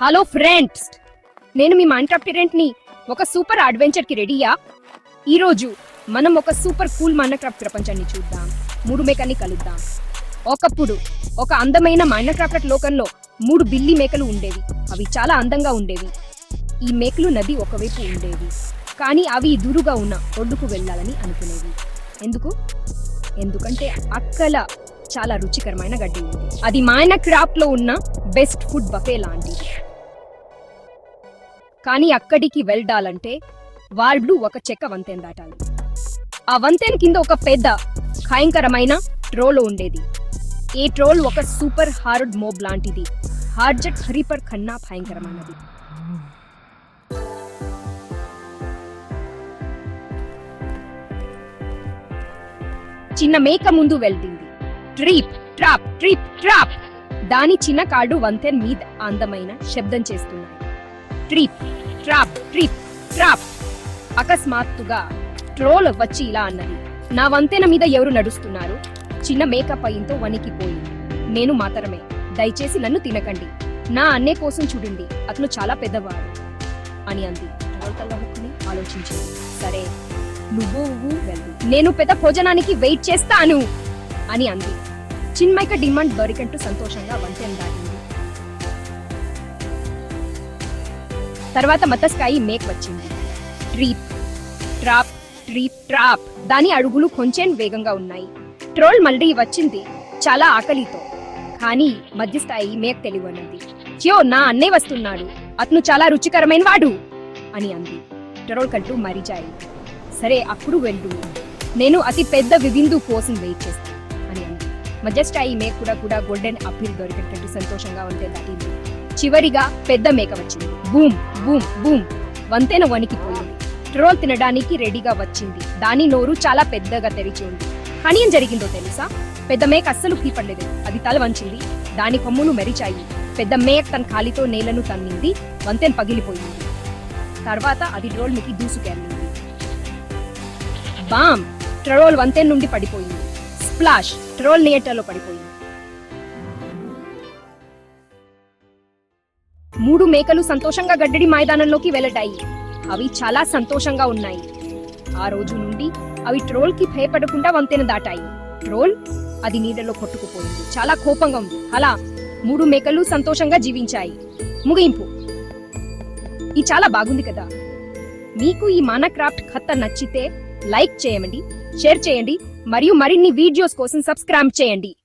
Hello friends నేను మీ మైన్క్రాఫ్ట్ని ఒక super అడ్వెంచర్కి రెడీయా ఈ రోజు మనం ఒక సూపర్ కూల్ మైనక్రాఫ్ట్ ప్రపంచాన్ని చూద్దాం. మూడు మేకల్ని కలుద్దాం. ఒకప్పుడు ఒక అందమైన మైనక్రాఫ్ట్ లోకంలో మూడు బిల్లి మేకలు ఉండేవి. అవి చాలా అందంగా ఉండేవి. ఈ మేకలు నది ఒకవైపు ఉండేవి. కానీ అవి దూరుగా ఉన్న ఒడ్డుకు వెళ్ళాలని అనుకునేవి. ఎందుకు? ఎందుకంటే అక్కల చాలా రుచికరమైన గడ్డి ఉంది అది మాయన లో ఉన్న బెస్ట్ ఫుడ్ బఫే లాంటిది. కానీ అక్కడికి వెళ్ళాలంటే వాళ్ళు ఒక చెక్క వంతెన దాటాలి. ఆ వంతెన కింద ఒక పెద్ద భయంకరమైన ట్రోల్ ఉండేది. ఈ ట్రోల్ ఒక సూపర్ హార్డ్ మోబ్ లాంటిది. హార్జెట్ హరిపర్ కన్నా భయంకరమైనది. చిన్న మేక ముందు వెళ్తుంది ట్రీప్ ట్రాప్ ట్రిప్ ట్రాప్! దాని చిన్న కాడు వంతెన మీద అందమైన శబ్దం చేస్తున్నాయి. Trip trap trip trap. అకస్మాత్తుగా ట్రోల్ వచ్చి ఇలా అన్నది. నా వంతెన మీద ఎవరు నడుస్తున్నారు? చిన్న మేకప్ పైంతో వణికిపోయింది. నేను మాత్రమే. దయచేసి నన్ను తినకండి. నా అన్నే కోసం చూడండి. అతను చాలా పెద్దవాడు అని అంది. ట్రోల్ ఆలోచించింది. సరే నువ్వు నువ్వు వెళ్ళు. నేను పెద్ద భోజనానికి వెయిట్ చేస్తాను అని అంది. చిన్మైక డిమాండ్ దొరికంటూ సంతోషంగా వంతెన దాటింది. తర్వాత మతస్కాయి మేక్ వచ్చింది. Trip trap trip trap. దాని అడుగులు కొంచెం వేగంగా ఉన్నాయి. ట్రోల్ మళ్ళీ వచ్చింది చాలా ఆకలితో. కానీ మధ్యస్థాయి మేక్ తెలివన్నది చ్యో నా అన్నే వస్తున్నాడు. అతను చాలా రుచికరమైన వాడు అని అంది. ట్రోల్ కంటూ మరిచాయి సరే అప్పుడు వెళ్ళు. నేను అతి పెద్ద వివిందు కోసం వెయిట్ చేస్తాను అని అంది. మధ్యస్థాయి మేక్ కూడా కూడా గోల్డెన్ అప్పీల్ దొరికినట్టు సంతోషంగా ఉంటే దాటింది. చివరిగా పెద్ద మేక వచ్చింది. Boom boom boom. వంతెన వణికిపోయింది. ట్రోల్ తినడానికి రెడీగా వచ్చింది. దాని నోరు చాలా పెద్దగా తెరిచి ఉంది కానీ ఏం జరిగిందో తెలుసా? పెద్ద మేక అస్సలు భీపడలేదు అది తల వంచింది. దాని కొమ్ములు మెరిచాయి. పెద్ద మేక తన కాలితో నేలను తన్నింది. వంతెన పగిలిపోయింది. తర్వాత అది ట్రోల్ మీకు దూసుకెళ్ళింది బామ్! ట్రోల్ వంతెన నుండి పడిపోయింది. స్ప్లాష్! ట్రోల్ నేటలో పడిపోయింది. మూడు మేకలు సంతోషంగా గడ్డడి మైదానంలోకి వెళ్ళటాయి అవి చాలా సంతోషంగా ఉన్నాయి. ఆ రోజు నుండి అవి ట్రోల్కి భయపడకుండా వంతెన దాటాయి. ట్రోల్ అది నీడలో కొట్టుకుపోయింది. చాలా కోపంగా ఉంది. అలా మూడు మేకలు సంతోషంగా జీవించాయి. ముగింపు. ఇది చాలా బాగుంది కదా. మీకు ఈ మానా క్రాఫ్ట్ కథ నచ్చితే లైక్ చేయండి షేర్ చేయండి మరియు మరిన్ని వీడియోస్ కోసం సబ్స్క్రైబ్ చేయండి.